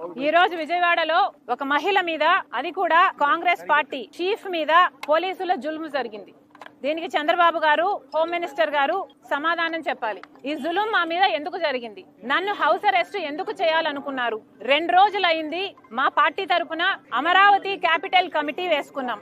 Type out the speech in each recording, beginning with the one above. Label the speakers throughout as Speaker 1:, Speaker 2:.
Speaker 1: ఈ రోజు విజయవాడలో ఒక మహిళ మీద అది కూడా కాంగ్రెస్ పార్టీ చీఫ్ మీద పోలీసుల జులుము జరిగింది. దీనికి చంద్రబాబు గారు హోమ్ మినిస్టర్ గారు సమాధానం చెప్పాలి. ఈ జులుం మా మీద ఎందుకు జరిగింది? నన్ను హౌస్ అరెస్ట్ ఎందుకు చేయాలనుకున్నారు? రెండు రోజులైంది మా పార్టీ తరపున అమరావతి క్యాపిటల్ కమిటీ వేసుకున్నాం.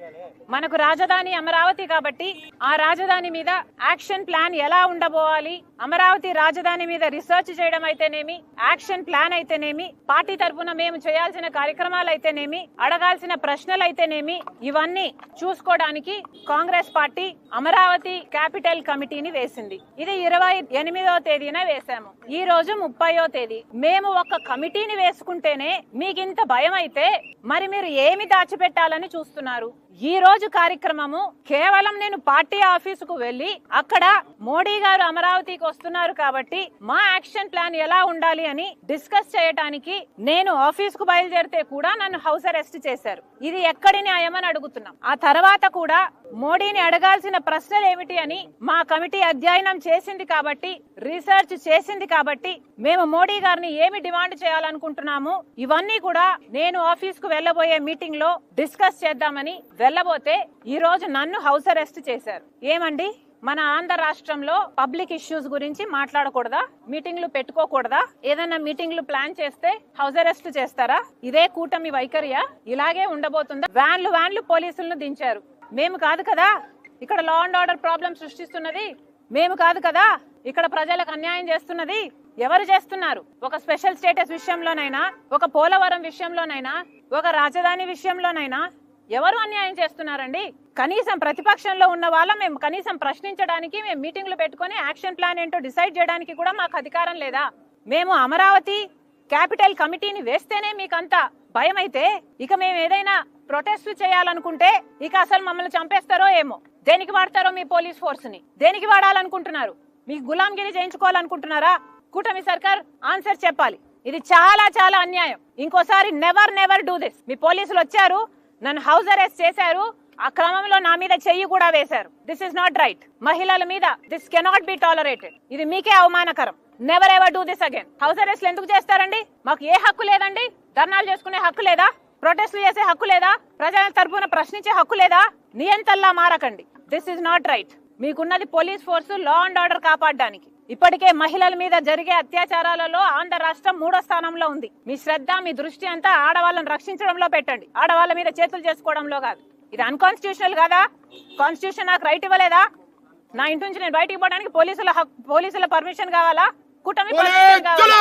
Speaker 1: మనకు రాజధాని అమరావతి కాబట్టి ఆ రాజధాని మీద యాక్షన్ ప్లాన్ ఎలా ఉండబోవాలి? అమరావతి రాజధాని మీద రీసెర్చ్ చేయడం అయితేనేమి యాక్షన్ ప్లాన్ అయితేనేమి పార్టీ తరపున మేము చేయాల్సిన కార్యక్రమాలు అయితేనేమి అడగాల్సిన ప్రశ్నలు అయితేనేమి ఇవన్నీ చూసుకోవడానికి కాంగ్రెస్ పార్టీ అమరావతి క్యాపిటల్ కమిటీని వేసింది. ఇది ఇరవై ఎనిమిదో తేదీన వేశాము. ఈ రోజు ముప్పయో తేదీ. మేము ఒక కమిటీని వేసుకుంటేనే మీకు ఇంత భయం అయితే మరి మీరు ఏమి దాచిపెట్టాలని చూస్తున్నారు? ఈ రోజు కార్యక్రమము కేవలం నేను పార్టీ ఆఫీసుకు వెళ్ళి అక్కడ మోడీ గారు అమరావతికి వస్తున్నారు కాబట్టి మా యాక్షన్ ప్లాన్ ఎలా ఉండాలి అని డిస్కస్ చేయటానికి నేను ఆఫీస్కు బయలుదేరితే కూడా నన్ను హౌస్ అరెస్ట్ చేశారు. ఇది ఎక్కడి న్యాయమని అడుగుతున్నాం. ఆ తర్వాత కూడా మోడీని అడగాల్సిన ప్రశ్నలు ఏమిటి అని మా కమిటీ అధ్యయనం చేసింది కాబట్టి రీసెర్చ్ చేసింది కాబట్టి మేము మోడీ గారిని ఏమి డిమాండ్ చేయాలనుకుంటున్నాము ఇవన్నీ కూడా నేను ఆఫీస్కు వెళ్ళబోయే మీటింగ్లో డిస్కస్ చేద్దామని వెళ్ళబోతే ఈ రోజు నన్ను హౌస్ అరెస్ట్ చేశారు. ఏమండి? మన ఆంధ్ర రాష్ట్రంలో పబ్లిక్ ఇష్యూస్ గురించి మాట్లాడకూడదా? మీటింగ్లు పెట్టుకోకూడదా? ఏదైనా మీటింగ్లు ప్లాన్ చేస్తే హౌస్ అరెస్ట్ చేస్తారా? ఇదే కూటమి వైఖరియా? ఇలాగే ఉండబోతుందా? వ్యాన్లు వ్యాన్లు పోలీసులను దించారు. మేము కాదు కదా? ఇక్కడ లా అండ్ ఆర్డర్ ప్రాబ్లం సృష్టిస్తున్నది. మేము కాదు కదా? ఇక్కడ ప్రజలకు అన్యాయం చేస్తున్నది ఎవరు చేస్తున్నారు? ఒక స్పెషల్ స్టేటస్ విషయంలోనైనా ఒక పోలవరం విషయంలోనైనా ఒక రాజధాని విషయంలోనైనా ఎవరు అన్యాయం చేస్తున్నారండి? కనీసం ప్రతిపక్షంలో ఉన్న వాళ్ళ మేము కనీసం ప్రశ్నించడానికి మేము మీటింగ్లు పెట్టుకొని యాక్షన్ ప్లాన్ ఏంటో డిసైడ్ చేయడానికి కూడా మాకు అధికారం లేదా? మేము అమరావతి క్యాపిటల్ కమిటీని వేస్తేనే మీకంత భయం అయితే ఇక మేము ఏదైనా ప్రొటెస్ట్ చేయాలనుకుంటే ఇక అసలు మమ్మల్ని చంపేస్తారో ఏమో? దేనికి వాడతారో మీ పోలీస్ ఫోర్స్ని దేనికి వాడాలనుకుంటున్నారు? మీ గులాంగిరి చేయించుకోవాలనుకుంటున్నారా కూటమి సర్కార్ ఆన్సర్ చెప్పాలి. ఇది చాలా చాలా అన్యాయం. ఇంకోసారి నెవర్ నెవర్ డూ దిస్ మీ పోలీసులు వచ్చారు నన్ను హౌస్ అరెస్ట్ చేశారు ఆ క్రమంలో నా మీద చెయ్యి కూడా వేశారు. దిస్ ఇస్ నాట్ రైట్ మహిళల మీద దిస్ కెనాట్ బి టాలరేటెడ్ ఇది మీకే అవమానకరం. Never ever do this again house అరెస్ట్లు ఎందుకు చేస్తారండి? మాకు ఏ హక్కు లేదండి? ధర్నాలు చేసుకునే హక్కు లేదా? ప్రొటెస్ట్లు చేసే హక్కు లేదా? ప్రజల తరపున ప్రశ్నించే హక్కు లేదా? నియంతల్లా మారకండి. This is not right మీకున్నది police force law and order కాపాడడానికి. ఇప్పటికే మహిళల మీద జరిగే అత్యాచారాలలో ఆంధ్ర రాష్ట్రం మూడో స్థానంలో ఉంది. మీ శ్రద్ధ మీ దృష్టి అంతా ఆడవాళ్ళని రక్షించడంలో పెట్టండి. ఆడవాళ్ళ మీద చేతులు చేసుకోవడంలో కాదు. ఇది అన్కాన్స్టిట్యూషనల్ కాదా? కాన్స్టిట్యూషన్ నాకు రైట్ ఇవ్వలేదా? నా ఇంటి నుంచి నేను బయటికి పోవడానికి పోలీసుల పోలీసుల పర్మిషన్ కావాలా? కూటమి పర్మిషన్ కావాలా!